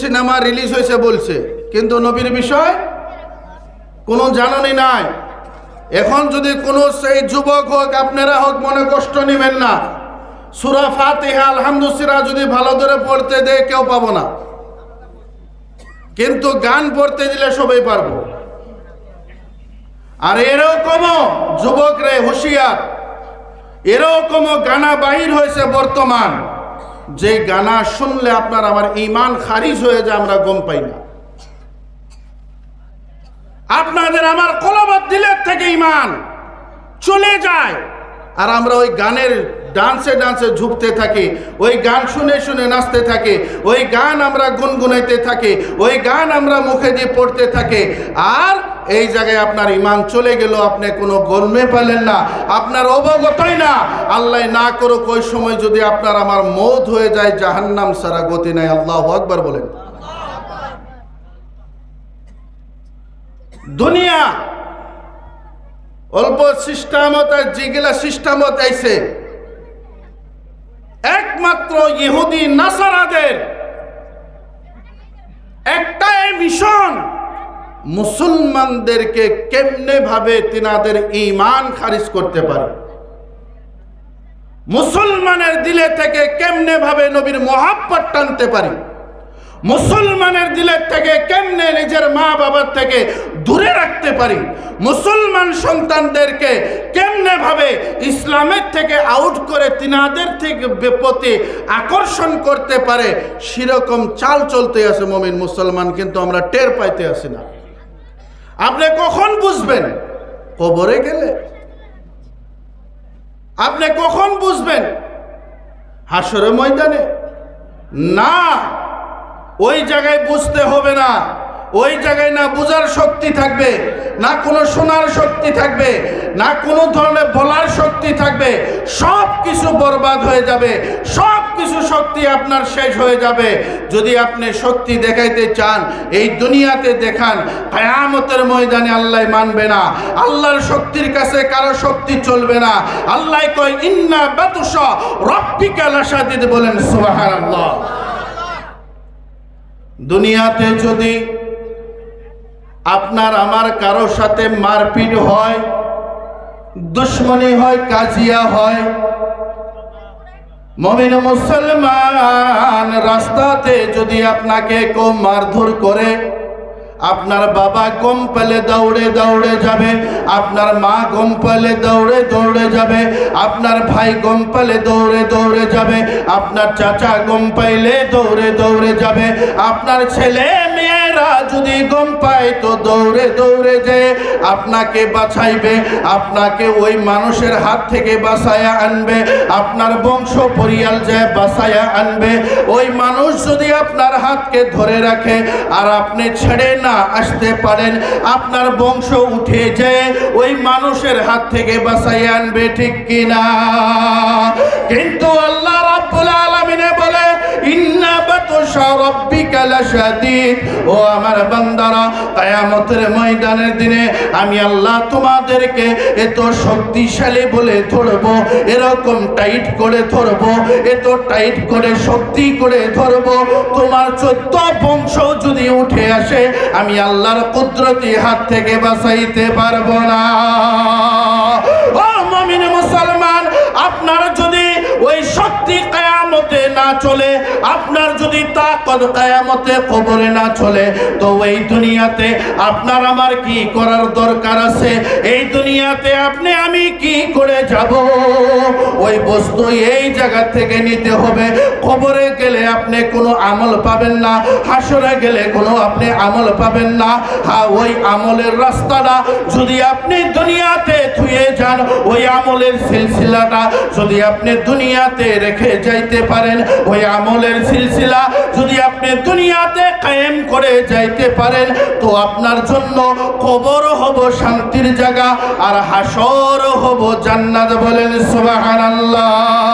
Cinema release হয়েছে বলছে। কিন্তু নবীর বিষয় কোনো জাননি নাই। এখন যদি কোনো সেই যুবক হোক, আপনারা হোক, মনে কষ্ট নেবেন না। সুরা ফাতিহা আলহামদুসিরা যদি ভালো করে পড়তে দেয়, কেউ পাবো না। কিন্তু গান পড়তে দিলে সবাই পারব। আর এরকমও যুবক রে হুঁশিয়ার। এরকমও গানা বাহির হয়েছে বর্তমান। যে গানা শুনলে আপনার আমার ইমান খারিজ হয়ে যায়, আমরা গম পাই না। আপনাদের আমার কলবত দিলের থেকে ইমান চলে যায়। আর আমরা ওই গানের ডান্সে ডান্সে ঝুঁকতে থাকি, ওই গান শুনে শুনে নাচতে থাকি, ওই গান আমরা গুনগুনাইতে থাকি, ওই গান আমরা মুখে দিয়ে পড়তে থাকি। আর এই জায়গায় আপনার ইমান চলে গেল আপনি কোনো গলমে পেলেন না, আপনার অবগতই না। আল্লাহ না করুক ওই সময় যদি আপনার আমার মৌত হয়ে যায়, জাহান্নাম সারা গতি নাই। আল্লাহ আকবার বলেন। দুনিয়া অল্প সিস্টামত আর যেগুলা সিস্টামত আইছে। একমাত্র ইহুদি নাসারাদের একটাই মিশন, মুসলমানদেরকে কেমনে ভাবে তিনাদের ইমান খারিজ করতে পারে? মুসলমানের দিলে থেকে কেমনে ভাবে নবীর মহাব্বত টানতে পারি? মুসলমানের দিলের থেকে কেমনে মা বাবার থেকে দূরে রাখতে পারি। মুসলমান সন্তানদেরকে কেমনে ভাবে ইসলামের থেকে আউট করে তিনাদের থেকে প্রতি আকর্ষণ করতে পারে, সেরকম চাল চলতে আছে মমিন মুসলমান, কিন্তু আমরা টের পাইতে আসি না। আপনি কখন বুঝবেন? কবরে গেলে। আপনি কখন বুঝবেন? হাসরে ময়দানে। না, ওই জায়গায় বুঝতে হবে না। ওই জায়গায় না বোঝার শক্তি থাকবে, না কোনো শোনার শক্তি থাকবে, না কোনো ধরনের বলার শক্তি থাকবে সব কিছু বরবাদ হয়ে যাবে সব কিছু শক্তি আপনার শেষ হয়ে যাবে। যদি আপনি শক্তি দেখাইতে চান, এই দুনিয়াতে দেখান, কায়ামতের ময়দানে আল্লাহ মানবে না। আল্লাহর শক্তির কাছে কারও শক্তি চলবে না। আল্লাহ কয়, ইন্না বাতুসা রব্বিকা লাসাদিদ বলেন, সুবহানাল্লাহ। দুনিয়াতে যদি আপনার, আমার কারও সাথে মারপিট হয়, দুশ্মনী হয়, কাজিয়া হয়। মমিন মুসলমান, রাস্তাতে যদি আপনাকে কেউ মারধর করে, আপনার বাবা গম পেলে দৌড়ে দৌড়ে যাবে, আপনার মা গম পেলে দৌড়ে দৌড়ে যাবে, আপনার ভাই গম পেলে দৌড়ে দৌড়ে যাবে, আপনার চাচা গম পাইলে দৌড়ে দৌড়ে যাবে, আপনার ছেলে মেয়েরা যদি গম পায় তো দৌড়ে দৌড়ে যে আপনাকে বাঁচাইবে আপনাকে ওই মানুষের হাত থেকে বাঁচায়া আনবে, আপনার বংশ পরিয়াল যে বাঁচায়া আনবে, ওই মানুষ যদি আপনার হাতকে ধরে রাখে আর আপনি ছেড়ে না আসতে পারেন, আপনার বংশ উঠে যায় ওই মানুষের হাত থেকে বাঁচাইয়া আনবে ঠিক কিনা? কিন্তু আল্লাহ ময়দানের দিনে আমি আল্লাহ তোমাদেরকে এত শক্তিশালী বলে ধরবো, এরকম টাইট করে ধরবো, এত টাইট করে শক্তি করে ধরবো, তোমার চোদ্দ বংশ যদি উঠে আসে, আমি আল্লাহর কুদরতি হাত থেকে বাঁচাইতে পারব না। আপনার যদি তাকত কায়ামতে কবরে না চলে, তো এই দুনিয়াতে আপনার আমার কি করার দরকার আছে? এই দুনিয়াতে আপনি আমি কি করে যাব? ওই বস্তু এই জায়গা থেকে নিতে হবে। কবরে গেলে আপনি কোনো আমল পাবেন না, হাসরে গেলে কোনো আপনি আমল পাবেন না। হ্যাঁ ওই আমলের রাস্তাটা যদি আপনি দুনিয়াতে থুয়ে যান, ওই আমলের সিলসিলাটা যদি আপনি দুনিয়াতে রেখে যাইতে পারেন, ওই আমলের সিলসিলা যদি আপনি দুনিয়াতে কায়েম করে যাইতে পারেন, তো আপনার জন্য কবর হব শান্তির জায়গা আর হাসর হব জান্নাত বলেন সুবাহান আল্লাহ